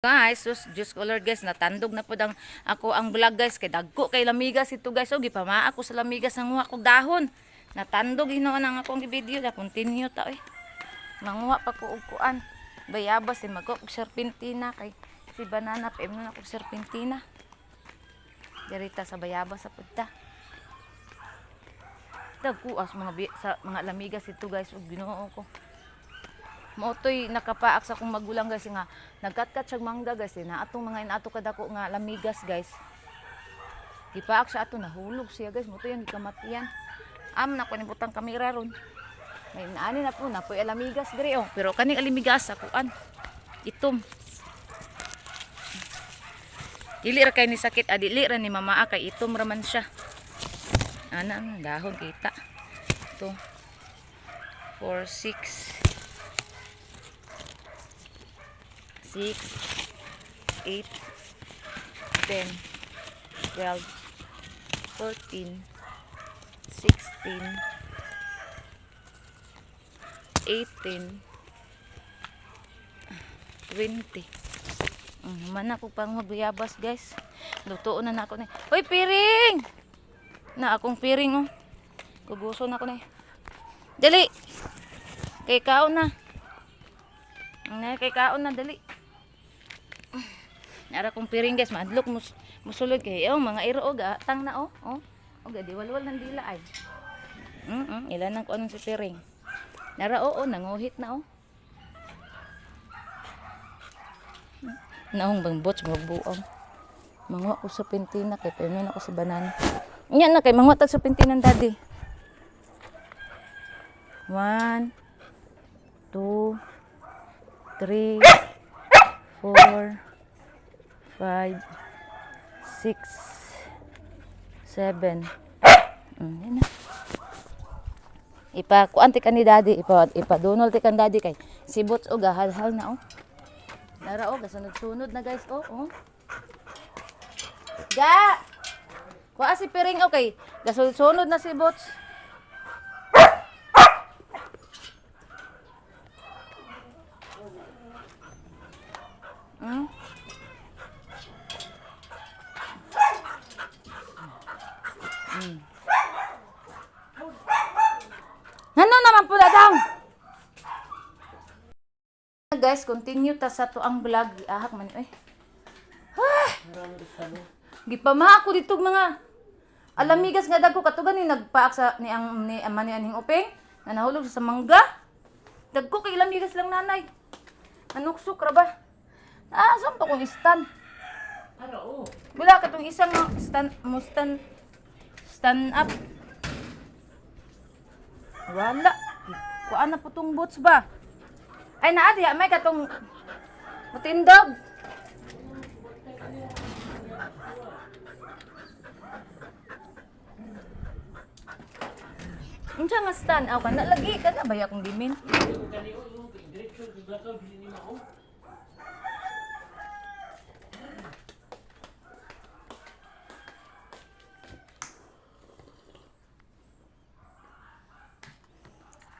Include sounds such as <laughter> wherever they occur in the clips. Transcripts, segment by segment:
Guys, sus, Diyos ko guys, natandog na po ang ako ang vlog guys, kay dagko kay lamigas ito guys, o gipama ako sa lamigas ang ko dahon. Natandog hinoon ang akong video, na continue ta eh. Manguha pa ko og kuan. Bayabas din magko og serpentina kay si banana pa na ako serpentina. Dirita sa bayabas sa pudta. Dagko as mga sa mga lamigas ito guys, ug Ginoo ko. Motoy nakapaak sa akong magulang guys nga nagkatkat siya mangga guys eh, na atong mga inato kadako nga lamigas guys. Gipaak siya ato nahulog siya guys motoy ang gikamatian. Am na ko ni butang kamera ron. May naani na po na po alamigas diri oh pero kaning alamigas akuan itom. Dili ra kay ni sakit adili ra ni mamaa kay itom ra man siya. Ana ang dahon kita. Ito. 4 6 6, 8, 10, 12, 14, 16, 18, 20. Mm, man ako pang magbiyabas guys. Lutoon na na ako ni. Hoy, piring! Na akong piring oh. Kuguso na ako ni. Dali! Kay kaon na. Ang kay kaon na dali. Nara kong piring guys, madlok mus musulod kay oh, mga iro og tang na oh. Oh. Og di walwal ng dila ay. Mm, -mm ilan ang kuan sa piring. Nara oo, nanguhit na oh. Naong bang bots magbuang. Mangwa ko sa pintina kay pero ako sa banana. Nya na kay mangwa tag sa pintinan daddy. One, two, three, four, five, six, seven. Mm, yun na. Ipa kuan ti ni daddy, ipa ipa donol ti kan daddy kay sibot o gahal-hal na oh. Dara oh, gasunod-sunod na guys oh, oh. Ga! Kuha si piring okay. Gasunod-sunod na si bots. Hmm? Hmm. Ano naman po daw? Guys, continue ta sa to ang vlog. Ahak man eh. Ah! Gipama ako dito mga alamigas nga dagko katugan ni nagpaak sa ni ang ni aman ni aning uping na nahulog sa mangga. Dagko kay lamigas lang nanay. Anuksok ra ba? Ah, saan pa kong stand? Ano, oh. Wala ka tong isang stand mo stand stand up. Wala. Kuan na po tong boots ba? Ay naa diha may katong mutindog. Unsa nga stand? Aw kana lagi kana baya akong dimin. Kani, oh, yung diretso, di ba ito, bilhin mo ako?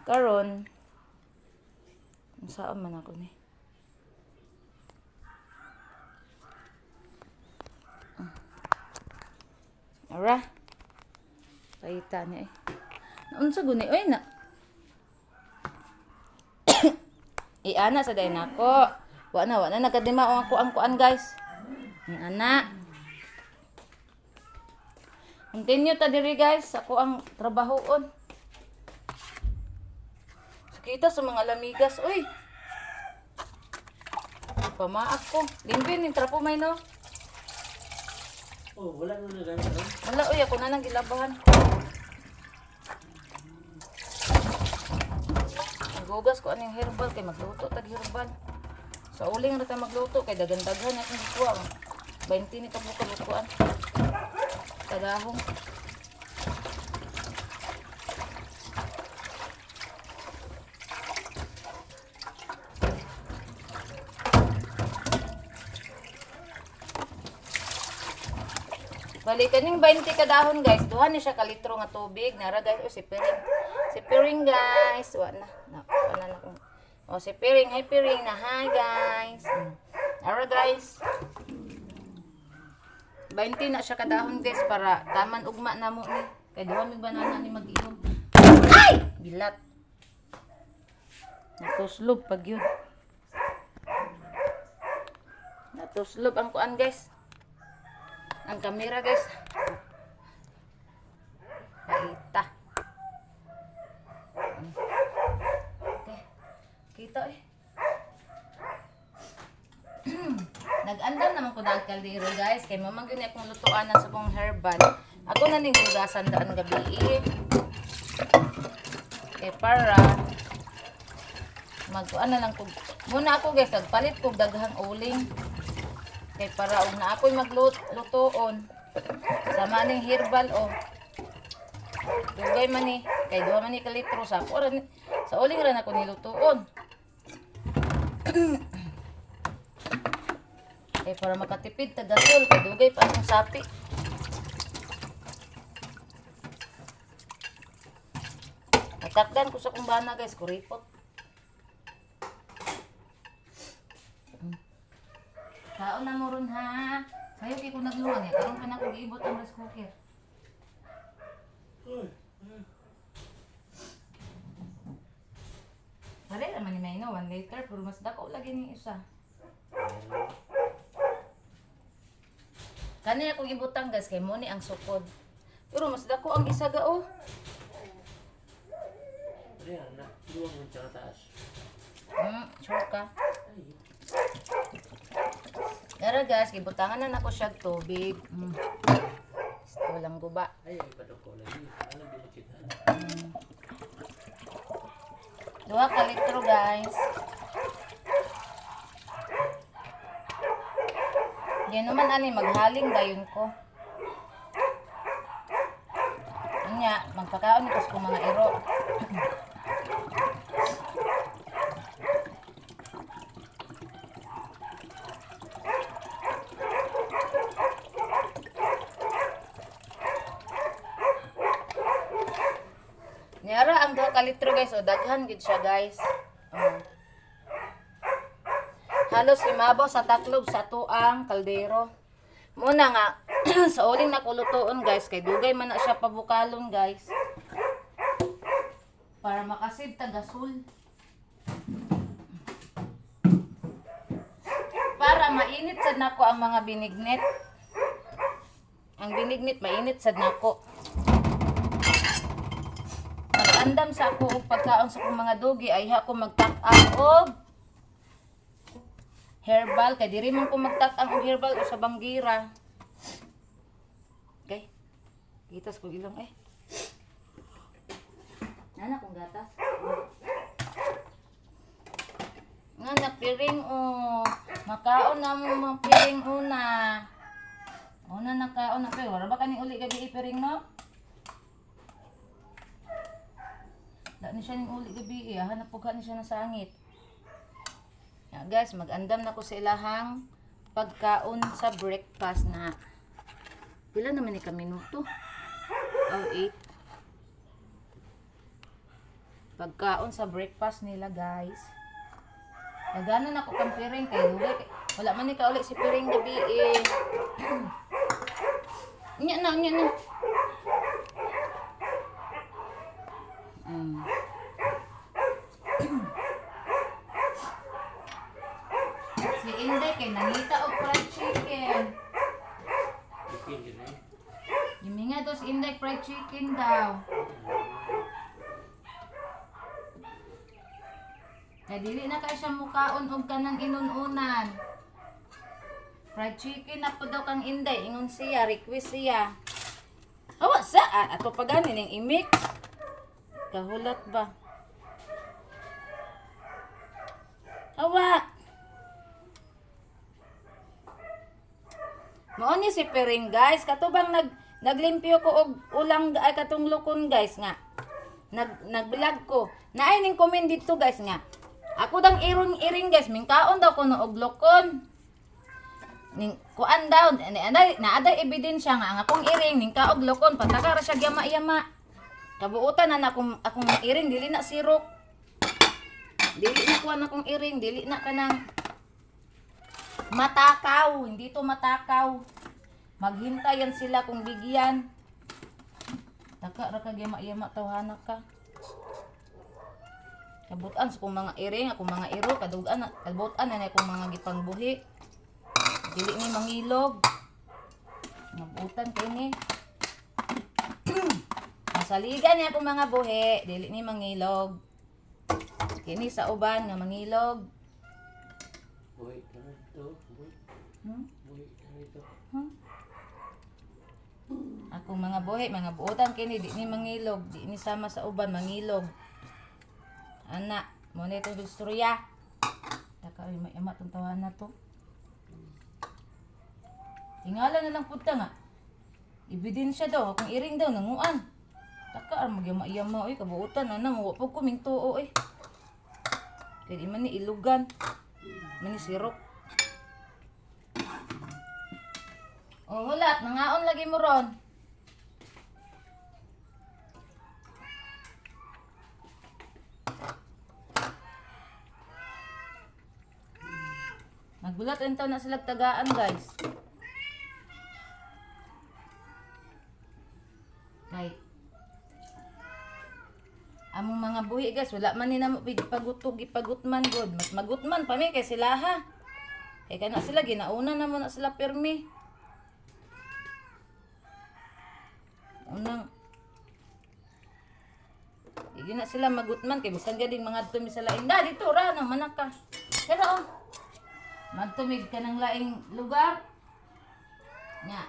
Karon Saan man ako ni? Ah. Ara. Paita niya eh. Naunsa guni oy na. <coughs> Iana sa day nako. Wa na wa na nagkadima ang ako ang kuan guys. Ang ana. Continue ta diri guys ako ang trabahoon. Kita sa mga lamigas. Uy! Pamaak ko. Limbin, yung trapo may no. Oh, wala na na ganyan. Wala, uy, ako na nang gilabahan. Nagugas ko anong herbal kay magluto tag herbal. Sa uling ra ta magluto kay dagandaghan atong gikuha. 20 ni kabo kalukuan. Kadahong. Bali kaning 20 kadahon guys, duha ni siya ka litro nga tubig. Nara guys, oh, si Piring. Si Piring guys, wa na. Na, wa na na. Oh, si Piring, hi Piring na hi guys. Para guys. 20 na siya kadahon guys para taman ugma na mo ni. Kay duha mi banana ni mag-inom. Ay! Bilat. Natuslob pag yun. Natuslob ang kuan guys. Ang kamera guys. Kaita. Okay. Kita eh. <clears throat> Nag-andam naman ko na kaldero guys. Kay mamang yun akong lutuanan sa kong herbal. Ako na ning hugasan daan gabi eh. Kay para magkuan na lang ko. Muna ako guys, nagpalit ko daghang uling. Kay para og na ako'y maglutoon. Sama ning herbal oh. Dugay man ni, kay duha man ni kalitro sa ako rin, sa uling ran ako nilutuon. <clears throat> kay para makatipid ta gasol kay dugay pa ang sapi. Natakdan ko sa kumbana guys, kuripot. Kaon na mo ron ha. Sayo kay ko nagluwag eh. Karon pa na ko giibot ang rice cooker. Pare naman ni Mayno, 1 liter, pero mas dako lagi ni isa. Kani ako ibutang gas kay mo ni ang sukod. Pero mas dako ang isa ga oh. Ayan na. Luwang mo tsaka taas. Hmm, sure ka. Dara guys, gibutangan na nako siya tubig. Mm. Gusto lang guba. Ay, ay, patok ko lagi. Ano ka litro guys. Yan naman ani maghaling dayon ko. Anya, magpakaon ko sa mga iro. Niara ang duha ka litro guys, o daghan gid siya guys. Oh. Halos imabaw sa taklob sa tuang kaldero. Muna nga <clears throat> sa uling nakulutuon guys, kay dugay man na siya pabukalon guys. Para makasib ta gasol. Para mainit sad nako ang mga binignit. Ang binignit mainit sad nako. Nag-andam sa ako pagkaon sa akong mga dugi ay ako magtak-ang og herbal kay diri man ko magtak-ang herbal o sa banggira. Okay. Gitas ko ilong eh. Nana kong gatas. Nga napiring o. Makaon na mo mga piring una. Una nakaon na pero wala ba kani uli gabi ipiring no? Da ni siya ning uli gabi eh. Hanap po ni siya na sangit. Ya, guys, mag-andam na ko sa ilahang pagkaon sa breakfast na. Pila naman ni ka minuto? Oh, 8. Pagkaon sa breakfast nila, guys. Naganan ako kang piring kay kay- Wala man ni ka ulit si piring gabi eh. <clears throat> Nya na, nya na. Si Inday kay nangita og fried chicken. Bikin yun eh. Si Inday fried chicken daw. Kaya dili na kay siya mukaon og kanang inununan. Fried chicken na po daw kang Inday. Ingon siya, request siya. Awa sa, ah, ato pa ganin yung imix. Kahulat ba? Awa! Mao ni si Pering guys, katubang nag naglimpyo ko og ulang ay katong lukon guys nga. Nag nag-vlog ko. Naay ning comment dito guys nga. Ako dang irong iring guys, mingkaon daw ko no og lukon. Ning kuan daw, anay naaday ebidensya nga ang akong iring ning kaog lukon pataka ra siya yama-yama. Kabuutan na akong akong iring dili na sirok. Dili na kuan akong iring, dili na kanang Matakaw, hindi to matakaw. Maghintayan sila kung bigyan. Taka ra kag yama-yama tawhana ka. Kabutan sa kong mga iring, akong mga iro, kadugan, kabutan na akong mga gipangbuhi. Dili ni mangilog. Mabutan kay ni. Masaligan niya akong mga buhi, dili ni mangilog. Kini sa uban nga mangilog. Buhay ka na ito. Buhay. Hmm? Buhay ka na ito. Akong mga buhi, mga buotan kini di ni mangilog, di ni sama sa uban mangilog. Ana, mo na itong istorya. Taka ay may ama tong tawahan na to. Tingala na lang punta nga. Ebidensya daw, kung iring daw, nanguan. Taka, ar magyama-yama, oy, kabuutan, ana, mo po kuming tuo, eh. Kaya man ni ilugan. Man ni sirok. Oh, hulat, nangaon lagi mo ron. Nagbulat rin na sila tagaan, guys. Among mga buhi guys, wala man ni namo pagutog ipagutman god. Mas magutman pa mi kay sila ha. Kay kana sila ginauna na mo na sila pirmi. Unang Hindi na sila magutman kay bisan gading mga tumi sa laing. Da dito ra na manaka. Pero oh. Magtumig ka ng laing lugar. Nya.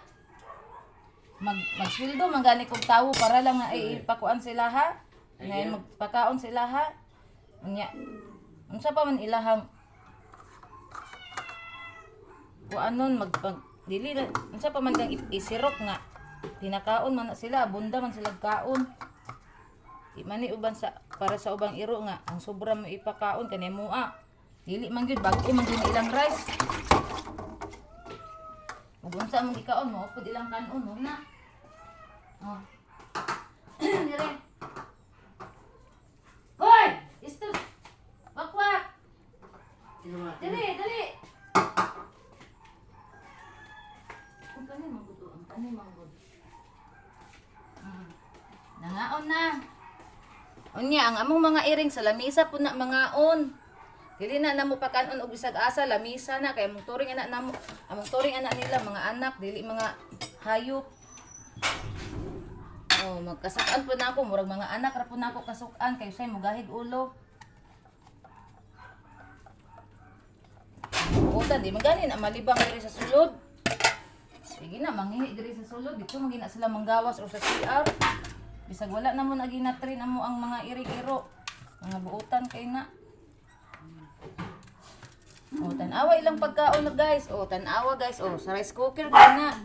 Mag magsweldo man gani kog tawo para lang nga ipakuan sila ha. Ngayon magpakaon sila ha. Nya. Unsa pa man ilahang kuanon magpag dili na unsa pa man kang isirok nga. Tinakaon man na sila bunda man sila kaon. Di man ni uban sa para sa ubang iro nga ang sobra mo ipakaon kani mua dili man gyud bag-o man gyud ilang rice. Ug unsa man gikaon mo pud ilang kanon mo na. Oh dire Hoy! Isto! Wakwak! Dali, dali! Ang kani manggudo, ang kani manggod. Mm. Nangaon na. Unya, ang among mga iring sa lamisa po na mga on. Dili na namo pakanon og bisag asa lamisa na kay among turing anak namo among turing anak nila mga anak dili mga hayop. Oh, magkasukan po na murag mga anak ra po na ako kasukan kay say mugahig ulo. Uta di magani na malibang diri sa sulod. Sige na, manghihi diri sa sulod. Dito magina sila manggawas o sa CR. Bisag wala na mo na ginatrin amo ang mga iri-iro. Mga buutan kay na. O, tanawa ilang pagkaon na guys. O, tanawa guys. O, sa rice cooker kay na.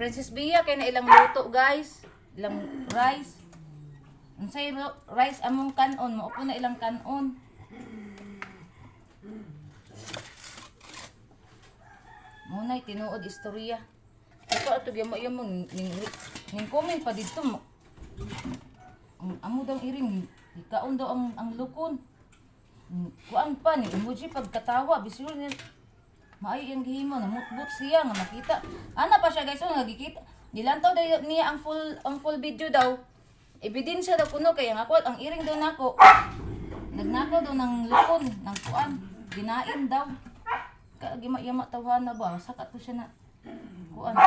Princess Bia kay na ilang luto guys. Ilang rice. Unsay rice among kanon mo upo na ilang kanon. Munay tinuod istorya. Ito ato gyamo yamo ning ning comment pa dito mo. Ang amo iring ikaon daw ang ang lukon. Mm, Kuan pa ni emoji pagkatawa bisul ni Maayo yung gihimo na mutbut siya nga makita. Ana pa siya guys, oh, nagikita. Dilantaw daw niya ang full ang full video daw. Ebidensya daw kuno kaya nga ang iring daw nako. Nagnakaw daw ng lukon, ng kuan. Ginain daw. Kagima yama tawana ba? Saka to siya na kuan.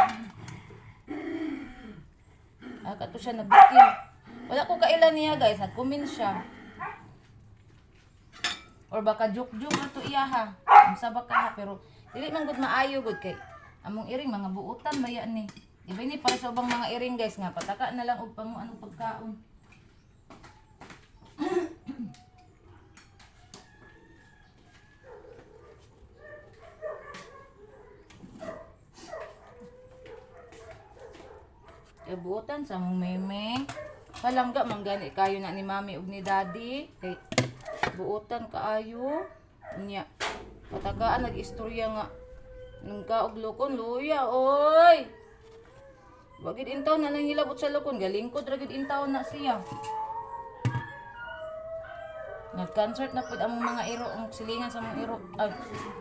Aka to siya nabukil. Wala ko kailan niya guys, nag-comment siya. Or baka joke-joke na to iya ha. Ang baka ha, pero dili man gud maayo gud kay among iring mga buutan ba yan ni. Ba ni para sa mga iring guys nga pataka na lang og pangu anong pagkaon. <clears throat> Kay buutan sa mong meme. Palangga manggani kayo na ni mami ug ni daddy. Kay buutan kaayo. Nya. Patagaan nag-istorya nga. Nung kaog lukon, luya, oy! Wagid intaw na nang hilabot sa lukon. Galingkod ra gid intaw na siya. Nag-concert na pod ang mga iro, ang silingan sa mga iro. Ah,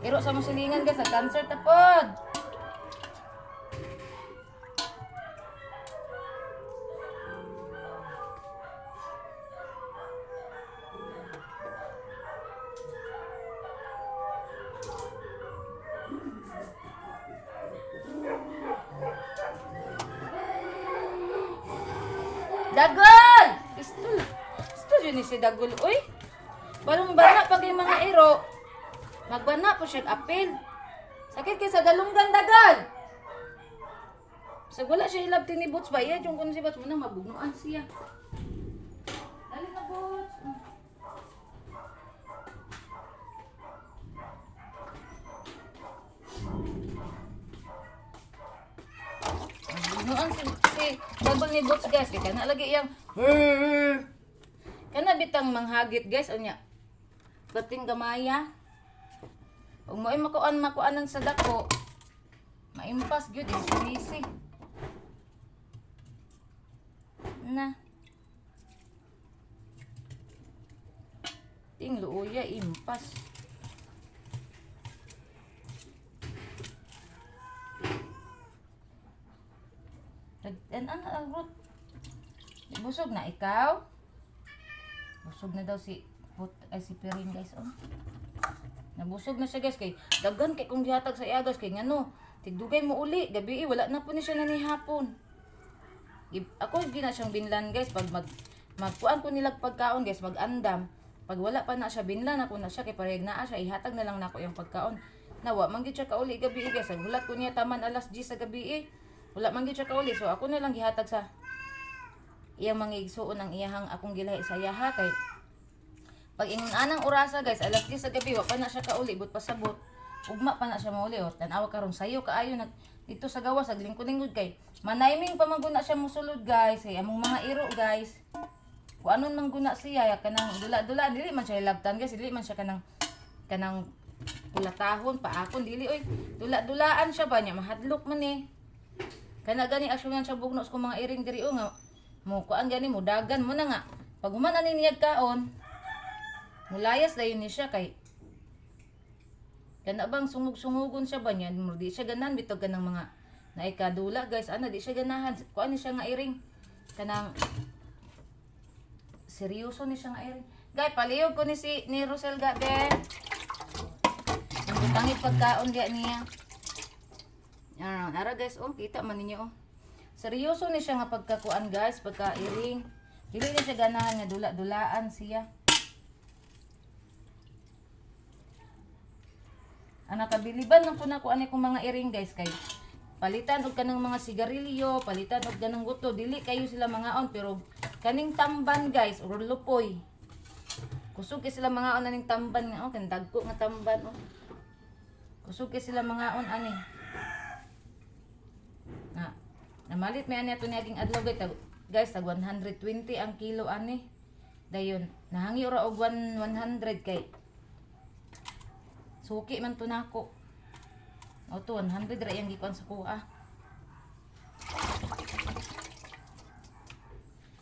iro sa mga silingan guys, nag-concert na pod. Balong bana pag yung mga iro. Magbana po siya apil. Sakit kay sa galunggan dagal. Sa wala siya ilab ni Boots ba? Iya, yung kung si Boots mo na mabugnuan siya. Dali na Boots. Mabugnuan si, si Dagol ni Boots guys. Kaya na lagi iyang Kana bitang manghagit guys unya. Bating gamaya. Ug mo ay makuan makuanan sa dako. Maimpas gyud is easy. Na. Ting luuya impas. Nag an an rot. Busog na ikaw? Busog na daw si put ay si Pirin guys oh. Nabusog na siya guys kay daghan kay kung gihatag sa iya guys kay ngano tigdugay mo uli gabi eh, wala na po ni siya nanihapon. Gi- Ako gina siyang binlan guys pag mag magkuan ko nila pagkaon guys magandam. Pag wala pa na siya binlan ako na siya kay parehag naa siya ihatag na lang nako yung pagkaon. Nawa man gyud siya kauli gabi eh, guys. Ang hulat ko niya taman alas 10 sa gabi eh. Wala man gyud siya kauli so ako na lang gihatag sa iyang mga igsuon ang iyahang akong gilahi sa iyaha kay pag ingon anang orasa guys alas 10 sa gabi wa pa na siya kauli but pasabot. Ugma pa na siya mauli or tanawa karon sayo kaayo nag dito sa gawas sa lingkod-lingkod kay manayming pa maguna siya musulod guys kay among mga iro guys. Kung anon man guna siya ya kanang dula-dula dili man siya labtan guys dili man siya kanang kanang pulatahon pa akon dili oy. Dula-dulaan siya ba niya mahadlok man eh. Kana gani asyo siya bugnos ko mga iring diri o nga mo kuan gani mo dagan mo na nga. Pag human ani niyag kaon mulayas dayon ni siya kay kana bang sungug-sungugon siya ba niyan di siya ganan bitog kanang mga naikadula guys. Ana di siya ganahan. Kuan ni siya nga iring. Kanang seryoso ni siya nga iring. Gay palihog ko ni si ni Rosel gabi ang butangit pagkaon dia niya. Ah, nara guys, oh, kita man ninyo oh. Seryoso ni siya nga pagkakuan guys, pagka-iring. Dili ni siya ganahan nga dula-dulaan siya. Ang nakabiliban lang po na ko ani kong mga iring guys kay palitan og kanang mga sigarilyo, palitan og kanang guto, dili kayo sila mga on pero kaning tamban guys or lupoy. Kusog sila mga on aning tamban nga oh, kan dagko nga tamban oh. Kusog sila mga on ani. Na, namalit may ani ato ni aging adlaw guys, tag, guys tag 120 ang kilo ani. Dayon, nahangi ora og 1 100 kay Suki man to nako. O to 100 ra yang gikuan sa kuha.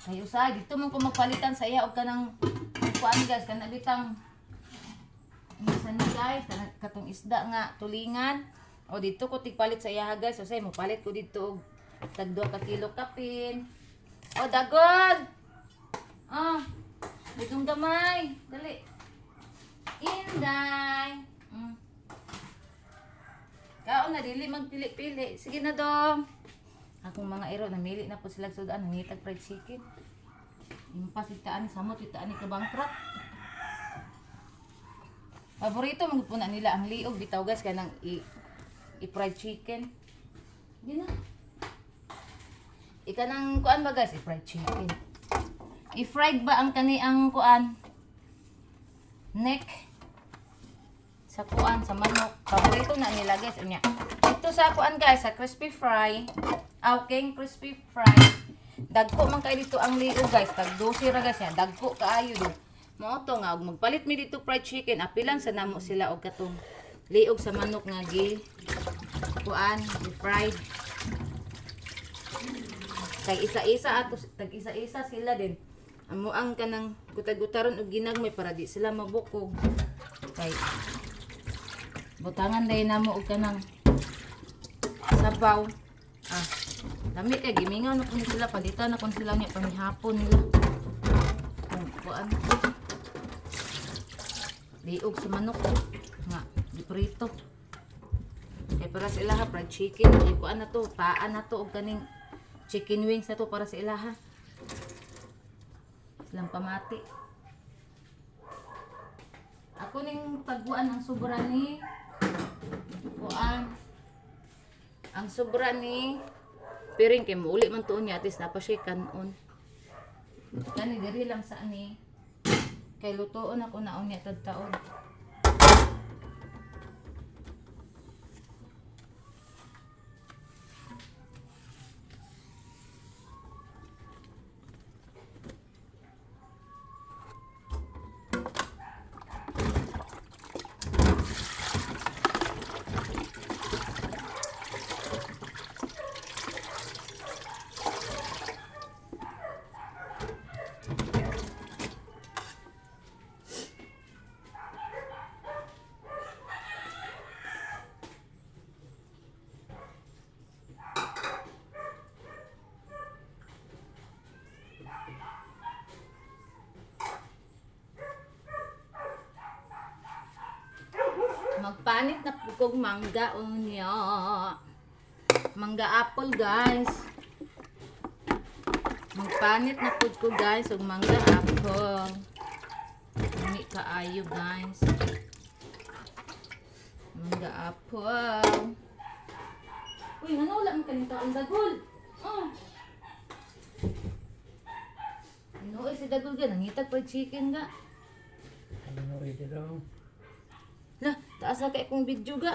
Kay usa dito man ko magpalitan sa iya og kanang kuan guys kana bitang Minsan ni guys, katong isda nga tulingan. O dito ko tigpalit sa iya guys. O say mo palit ko dito og tag 2 ka kilo kapin. O dagod. Ah. Bitong gamay. Dali. Inday. Mm. Kaon na dili magpili-pili. Sige na dong. Akong mga iro namili na po sila sudan nangitag fried chicken. Impas itaan samot itaan ni kabangkrak. Paborito mga po nila ang liog bitaw guys kanang i, i fried chicken. Di na. Ika nang kuan ba guys? I-fried chicken. I-fried ba ang kani ang kuan? Neck sa kuan sa manok. Paborito na nila guys. Unya. Ito sa kuan guys, sa crispy fry. Awking crispy fry. Dagko man kay dito ang liog guys. Tag 12 ra guys yan. Dagko kaayo do. Mao to nga og magpalit mi dito fried chicken. Apilan sa namo sila og katong liog sa manok nga gi kuan, gi fried. Kay isa-isa ato tag isa-isa sila din. amo ang kanang gutag-gutaron og ginagmay para di sila mabukog kay butangan dai namo og kanang sabaw. Ah dami kay gimingaw na kun sila palitan na kun sila niya pamihapon nila. Kung kuan. Liog sa manok nga diprito kay para sa ilaha fried chicken. Kay kuan na to paan na to og kaning chicken wings na to para sa ilaha. Silang pamati. Ako ning pagbuan ng sobra ni kuan ang sobra ni piring kay mauli man tuon niya at least napa siya kanon. Kani diri lang sa ani kay lutoon ako naon niya tad taon Magpanit na po kong mangga unya. Mangga apple guys. Magpanit na po ko guys og mangga apple. Hindi kaayo guys. Mangga apple. Uy, wala man kanito ang dagol? Oh. Ano si dagol ga nangitag pa chicken ga. Ano na ready daw? Taas na kay kong video ga.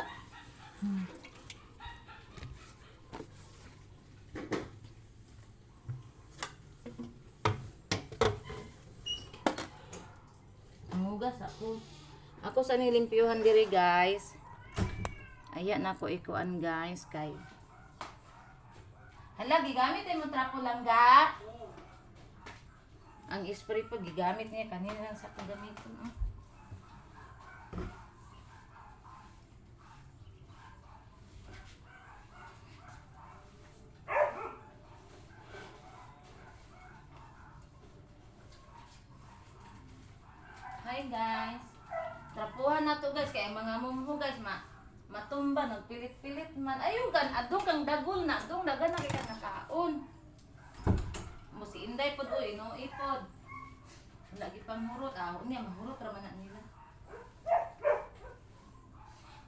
Mugas ako. Ako sa nilimpyuhan diri guys. Aya na ko ikuan guys kay. Hala, gigamit mo trapo lang ga. Ang spray po gigamit niya kanina sa kagamiton. Oh. Hi guys. Trapuhan na to guys kay mga mumho guys ma matumba nagpilit-pilit man. Ayun kan adto kang dagol na adong dagan na kay ka nakaon. Mo si Inday pod o ino ipod. Lagi pang hurot ah, unya mahurot ra man na nila.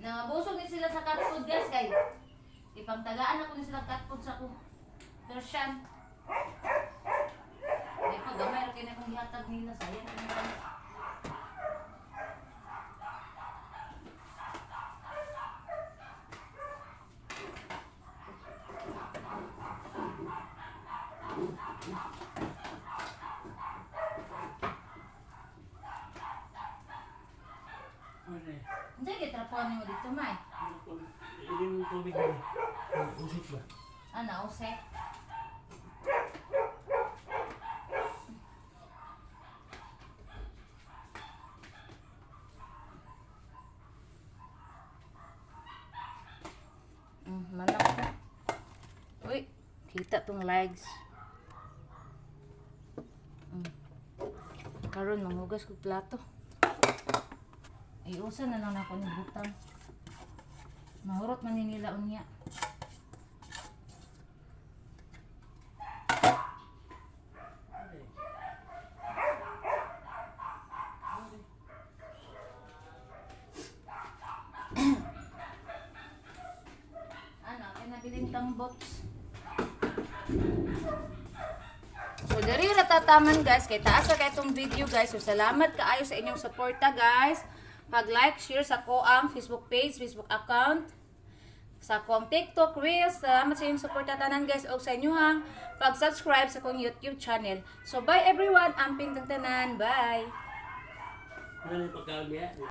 Nangabusog ni sila sa cat food guys kay ipangtagaan ako ni sila cat food sa ko. Persian. Ay pag gamay ra kay na kong gihatag nila sayang nila. Ano eh? Kitrapuan mo dito, May. Yung tubig mo. Usok ba? Ano, use? Mm, manok. Uy, kita tong legs. Mm. Karon manghugas ko plato. Iusan na lang ako ng butang. Mahurot man ni nila unya. <clears throat> ano, pinabiling box. So, diri ra tataman guys. Kay taas na kay itong video guys. So, salamat kaayo sa inyong suporta guys. Pag-like, share sa ko ang Facebook page, Facebook account. Sa kong TikTok Reels. Salamat sa inyong suporta tanan guys. O sa inyo hang pag-subscribe sa kong YouTube channel. So, bye everyone. Amping tanan. Bye. Ano yung pagkaon niya?